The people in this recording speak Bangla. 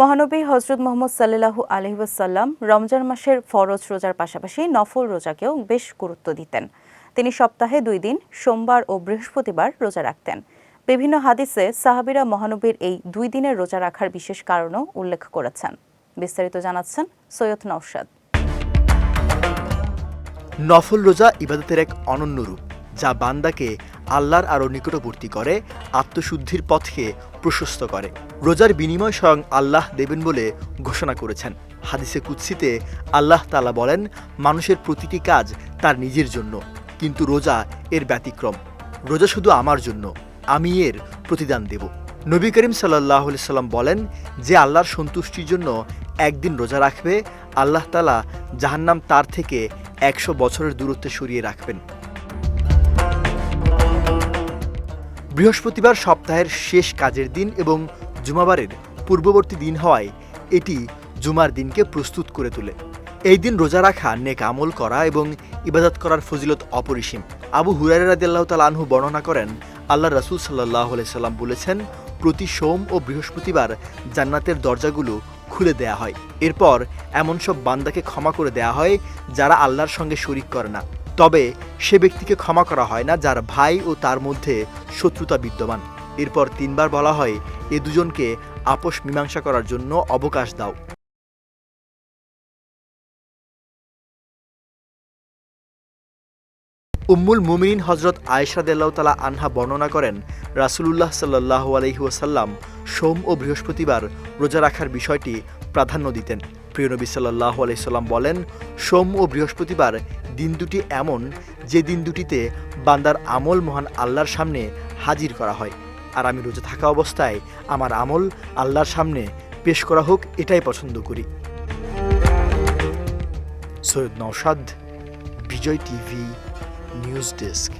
মহানবী হজরত মোহাম্মদ সাল্লাহু আলহিউসাল্লাম রমজান মাসের ফরজ রোজার পাশাপাশি নফল রোজাকেও বেশ গুরুত্ব দিতেন। তিনি সপ্তাহে দুই দিন, সোমবার ও বৃহস্পতিবার রোজা রাখতেন। বিভিন্ন হাদিসে সাহাবিরা মহানবীর এই দুই দিনের রোজা রাখার বিশেষ কারণও উল্লেখ করেছেন। বিস্তারিত জানাচ্ছেন সৈয়দ নওশাদ। নফল রোজা ইবাদতের এক অনন্য রূপ, যা বান্দাকে আল্লাহর আরও নিকটবর্তী করে, আত্মশুদ্ধির পথকে প্রশস্ত করে। রোজার বিনিময় স্বয়ং আল্লাহ দেবেন বলে ঘোষণা করেছেন। হাদিসে কুৎসিতে আল্লাহ তালা বলেন, মানুষের প্রতিটি কাজ তার নিজের জন্য, কিন্তু রোজা এর ব্যতিক্রম। রোজা শুধু আমার জন্য, আমি এর প্রতিদান দেব। নবী করিম সাল্লাহ সাল্লাম বলেন, যে আল্লাহর সন্তুষ্টির জন্য একদিন রোজা রাখবে, আল্লাহ তালা জাহান্নাম তার থেকে একশো বছরের দূরত্বে সরিয়ে রাখবেন। বৃহস্পতিবার সপ্তাহের শেষ কাজের দিন এবং জুমাবারের পূর্ববর্তী দিন হওয়ায় এটি জুমার দিনকে প্রস্তুত করে তোলে। এই দিন রোজা রাখা, নেক আমল করা এবং ইবাদত করার ফজিলত অপরিসীম। আবু হুরাই রাদিয়াল্লাহু তাআলা আনহু বর্ণনা করেন আল্লাহ রাসূল সাল্লাহ সাল্লাম বলেছেন, প্রতি সোম ও বৃহস্পতিবার জান্নাতের দরজাগুলো খুলে দেয়া হয়। এরপর এমন সব বান্দাকে ক্ষমা করে দেয়া হয় যারা আল্লাহর সঙ্গে শরিক করে না। তবে সে ব্যক্তিকে ক্ষমা করা হয় না যার ভাই ও তার মধ্যে শত্রুতা বিদ্যমান। এরপর তিনবার বলা হয়, এ দুজনকে আপোষ মীমাংসা করার জন্য অবকাশ দাও। উম্মুল মুমিনিন হজরত আয়েশা দেল্লাহতালা আনহা বর্ণনা করেন, রাসুলুল্লাহ সাল্লাহ আলহিউসাল্লাম সোম ও বৃহস্পতিবার রোজা রাখার বিষয়টি প্রাধান্য দিতেন। প্রিয় নবী সাল্লাহ আলাইসাল্লাম বলেন, সোম ও বৃহস্পতিবার দিন দুটি এমন যে দিন দুটিতে বান্দার আমল মহান আল্লাহর সামনে হাজির করা হয়। আর আমি রোজা থাকা অবস্থায় আমার আমল আল্লাহর সামনে পেশ করা হোক, এটাই পছন্দ করি। Syed Naushad, Bijoy TV, news desk.